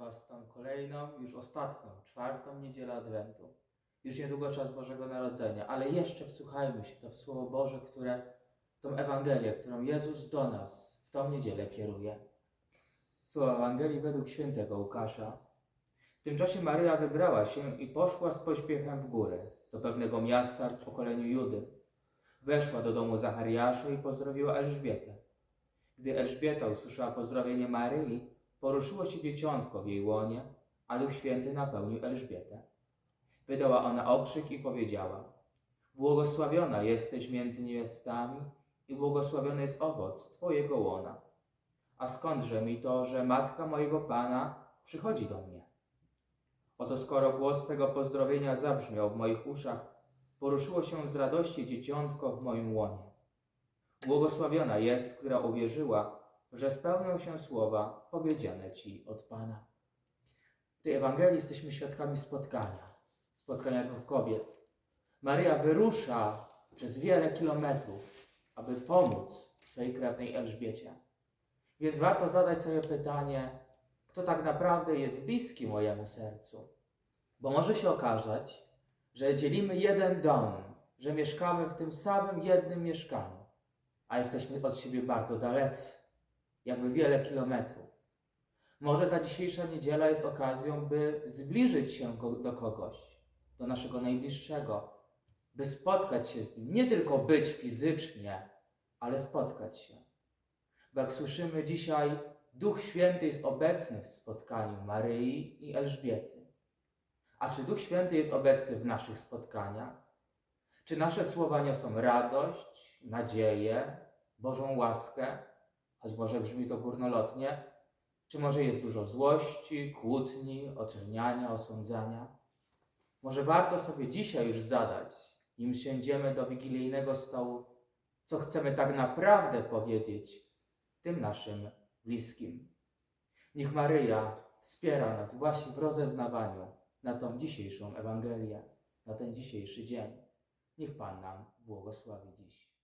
Was tą kolejną, już ostatnią, czwartą niedzielę Adwentu. Już niedługo czas Bożego Narodzenia, ale jeszcze wsłuchajmy się to w Słowo Boże, które, tą Ewangelię, którą Jezus do nas w tą niedzielę kieruje. Słowa Ewangelii według świętego Łukasza. W tym czasie Maryja wybrała się i poszła z pośpiechem w góry, do pewnego miasta w pokoleniu Judy. Weszła do domu Zachariasza i pozdrowiła Elżbietę. Gdy Elżbieta usłyszała pozdrowienie Maryi, poruszyło się dzieciątko w jej łonie, a Duch Święty napełnił Elżbietę. Wydała ona okrzyk i powiedziała: Błogosławiona jesteś między niewiastami i błogosławiony jest owoc Twojego łona. A skądże mi to, że matka mojego Pana przychodzi do mnie? Oto skoro głos Twego pozdrowienia zabrzmiał w moich uszach, poruszyło się z radości dzieciątko w moim łonie. Błogosławiona jest, która uwierzyła, że spełnią się słowa powiedziane Ci od Pana. W tej Ewangelii jesteśmy świadkami spotkania, spotkania dwóch kobiet. Maryja wyrusza przez wiele kilometrów, aby pomóc swojej krewnej Elżbiecie. Więc warto zadać sobie pytanie, kto tak naprawdę jest bliski mojemu sercu. Bo może się okazać, że dzielimy jeden dom, że mieszkamy w tym samym jednym mieszkaniu, a jesteśmy od siebie bardzo dalecy, jakby wiele kilometrów. Może ta dzisiejsza niedziela jest okazją, by zbliżyć się do kogoś, do naszego najbliższego, by spotkać się z nim, nie tylko być fizycznie, ale spotkać się. Bo jak słyszymy dzisiaj, Duch Święty jest obecny w spotkaniu Maryi i Elżbiety. A czy Duch Święty jest obecny w naszych spotkaniach? Czy nasze słowa niosą radość, nadzieję, Bożą łaskę, choć może brzmi to górnolotnie? Czy może jest dużo złości, kłótni, oceniania, osądzania? Może warto sobie dzisiaj już zadać, nim siędziemy do wigilijnego stołu, co chcemy tak naprawdę powiedzieć tym naszym bliskim. Niech Maryja wspiera nas właśnie w rozeznawaniu na tą dzisiejszą Ewangelię, na ten dzisiejszy dzień. Niech Pan nam błogosławi dziś.